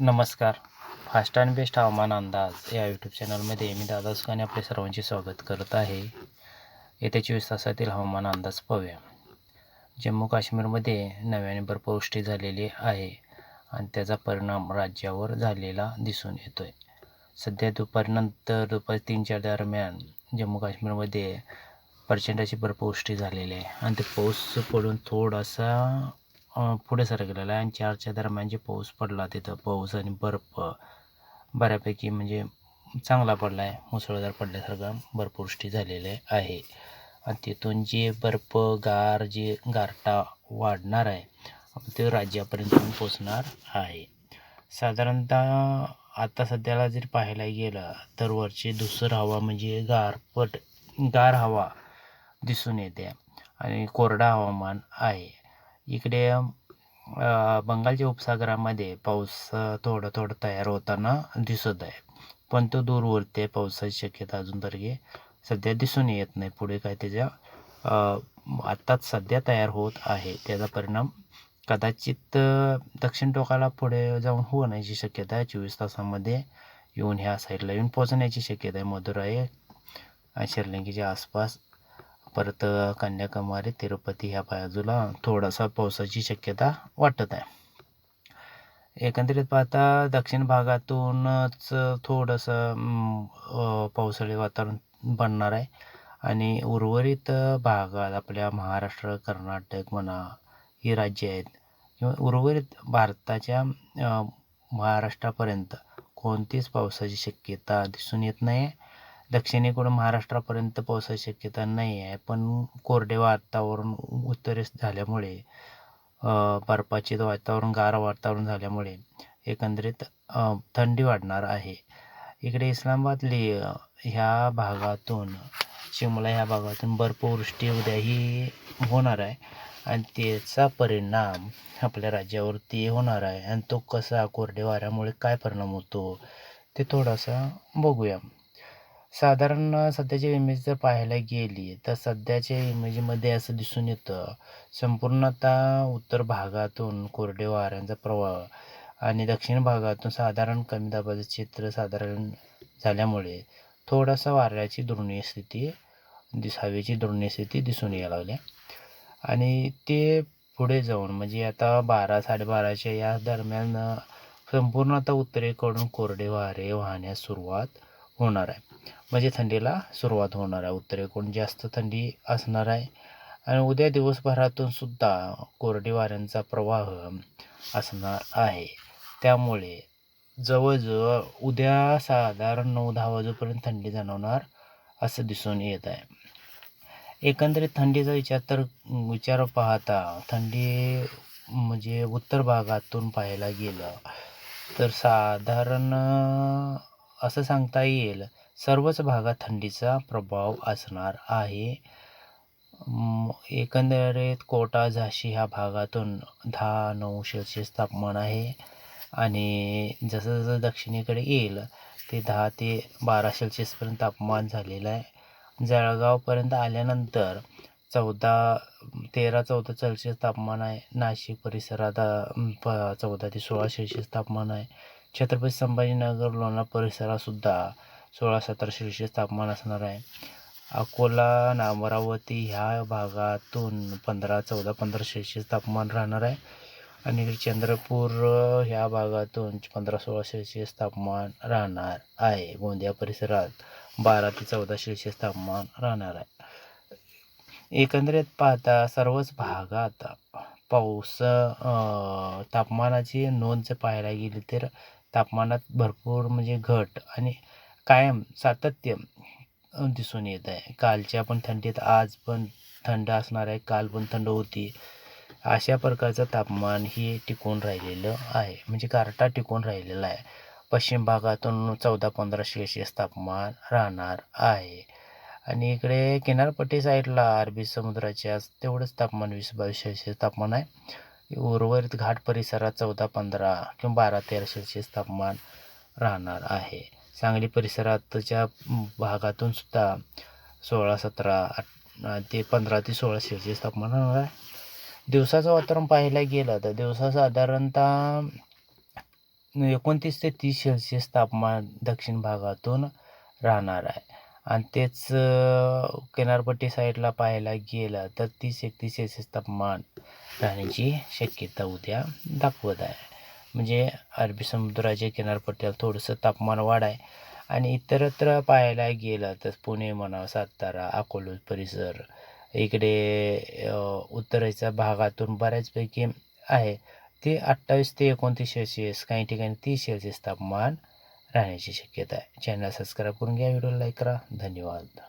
नमस्कार. Fast and best हवामान अंदाज या यूट्यूब चॅनलमध्ये मी दादा सुखाने आपले सर्वांचे स्वागत करत आहे. येत्या चोवीस तासातील हवामान अंदाज पाहूया. जम्मू काश्मीरमध्ये नव्याने बर्फवृष्टी झालेली आहे आणि त्याचा परिणाम राज्यावर झालेला दिसून येतो आहे सध्या दुपारनंतर दुपारी तीनच्या दरम्यान जम्मू काश्मीरमध्ये प्रचंड अशी बर्फवृष्टी झालेली आहे आणि ते पाऊस पडून थोडासा पुढे सरकलेला आहे. आणि चारच्या दरम्यान जे पाऊस पडला तिथं पाऊस आणि बर्फ बऱ्यापैकी म्हणजे चांगला पडला आहे. मुसळधार पडल्यासारखा बर्फवृष्टी झालेली आहे. आणि तिथून जे बर्फ गार जे गारटा वाढणार आहे ते राज्यापर्यंत पोचणार आहे. साधारणतः आता सध्याला जर पाहायला गेलं तर वरची दुसरं हवा म्हणजे गारपट गार हवा दिसून येते. आणि कोरडा हवामान आहे. इकडे बंगालच्या उपसागरामध्ये पाऊस थोडं थोडं तयार होताना दिसत आहे. पण तो दूर उरते पावसाची शक्यता अजून तरी सध्या दिसून येत नाही पुढे काय त्याच्या आत्ताच सध्या तयार होत आहे. त्याचा परिणाम कदाचित दक्षिण टोकाला पुढे जाऊन होण्याची शक्यता आहे. चोवीस तासामध्ये येऊन ह्या साईडला येऊन पोचण्याची शक्यता आहे. मधुराई आणि श्रीलंकेच्या आसपास परत कन्याकुमारी तिरुपती ह्या बाजूला थोडासा पावसाची शक्यता वाटत आहे. एकंदरीत पाहता दक्षिण भागातूनच थोडंसं पावसाळी वातावरण बनणार आहे. आणि उर्वरित भागात आपल्या महाराष्ट्र कर्नाटक म्हणा ही राज्ये आहेत. किंवा उर्वरित भारताच्या महाराष्ट्रापर्यंत कोणतीच पावसाची शक्यता दिसून येत नाही आहे दक्षिणेकडून महाराष्ट्रापर्यंत पावसाची शक्यता नाही आहे. पण कोरडे वातावरण उत्तरेस झाल्यामुळे बर्फाचे वातावरण गार वातावरण झाल्यामुळे एकंदरीत थंडी वाढणार आहे. इकडे इस्लामाबादली ह्या भागातून शिमला ह्या भागातून बर्फवृष्टी उद्याही होणार आहे. आणि त्याचा परिणाम आपल्या राज्यावरती होणार आहे. आणि तो कसा कोरडे वाऱ्यामुळे काय परिणाम होतो ते थोडासा बघूया. साधारण सध्याच्या इमेज जर पाहायला गेली तर सध्याच्या इमेजमध्ये असं दिसून येतं संपूर्णतः उत्तर भागातून कोरडे वाऱ्यांचा प्रवाह आणि दक्षिण भागातून साधारण कमी दाबाचं चित्र साधारण झाल्यामुळे थोडासा वाऱ्याची दुर्णीय स्थिती दिस हवेची दुर्णीय स्थिती दिसून यायला लागली. आणि ते पुढे जाऊन म्हणजे आता बारा साडेबाराच्या या दरम्यान संपूर्ण आता उत्तरेकडून कोरडे वारे वाहण्यास सुरुवात होणार आहे. म्हणजे थंडीला सुरुवात होणार आहे. उत्तरेकडून जास्त थंडी असणार आहे. आणि उद्या दिवसभरातून सुद्धा कोरडी वाऱ्यांचा प्रवाह असणार आहे. त्यामुळे जवळजवळ उद्या साधारण नऊ दहा वाजेपर्यंत थंडी जाणवणार असं दिसून येत आहे. एकंदरीत थंडीचा विचार तर विचार पाहता थंडी म्हणजे उत्तर भागातून पाहायला गेलं तर साधारण असं सांगता येईल. सर्वच भागात थंडीचा प्रभाव असणार आहे. एकंदरीत कोटा झाशी ह्या भागातून दहा नऊ सेल्सिअस तापमान आहे. आणि जसं जसं दक्षिणेकडे येईल ते दहा ते बारा सेल्सिअसपर्यंत तापमान झालेलं आहे. जळगावपर्यंत आल्यानंतर चौदा तेरा चौदा सेल्सिअस तापमान आहे. नाशिक परिसरात प चौदा ते सोळा सेल्सिअस तापमान आहे. छत्रपती संभाजीनगर लोणा परिसरातसुद्धा सोळा सतरा सेल्सिअस तापमान असणार आहे. अकोला आणि अमरावती ह्या भागातून पंधरा चौदा पंधरा सेल्सिअस तापमान राहणार आहे. आणि इकडे चंद्रपूर ह्या भागातून पंधरा सोळा सेल्सिअस तापमान राहणार आहे. गोंदिया परिसरात बारा ते चौदा सेल्सिअस तापमान राहणार आहे. एकंदरीत पाहता सर्वच भागात पाऊस तापमानाची नोंद जर पाहायला गेली तर तापमानात भरपूर म्हणजे घट आणि कायम सातत्य दिसून येत आहे. कालच्या पण थंडीत आज पण थंड असणार आहे काल पण थंड होती. अशा प्रकारचं तापमान हे टिकून राहिलेलं आहे. म्हणजे गारटा टिकून राहिलेला आहे. पश्चिम भागातून चौदा पंधरा सेल्सिअस तापमान राहणार आहे. आणि इकडे किनारपट्टी साईडला अरबी समुद्राच्या तेवढंच तापमान वीस बावीस सेल्सिअस तापमान आहे. उर्वरित घाट परिसरात चौदा पंधरा किंवा बारा तेरा सेल्सिअस तापमान राहणार आहे. सांगली परिसरातच्या भागातून सुद्धा सोळा सतरा ते पंधरा ते सोळा सेल्सिअस तापमान राहणार आहे. दिवसाचं वातावरण पाहायला गेलं तर दिवसा साधारणतः एकोणतीस ते तीस सेल्सिअस तापमान दक्षिण भागातून राहणार आहे. आणि तेच किनारपट्टी साईडला पाहायला गेलं तर तीस एकतीस सेल्सिअस तापमान राहण्याची शक्यता उद्या दाखवत आहे. म्हणजे अरबी समुद्राच्या किनारपट्टीला थोडंसं तापमान वाढ आहे आणि इतरत्र पाहायला गेलं तर पुणे म्हणा सातारा अकोलू परिसर इकडे उत्तरेच्या भागातून बऱ्याचपैकी आहे. ते अठ्ठावीस ते एकोणतीस सेल्सिअस काही ठिकाणी तीस सेल्सिअस तापमान राहण्याची शक्यता आहे. चॅनल सबस्क्राईब करून घ्या व्हिडिओ लाईक करा. धन्यवाद.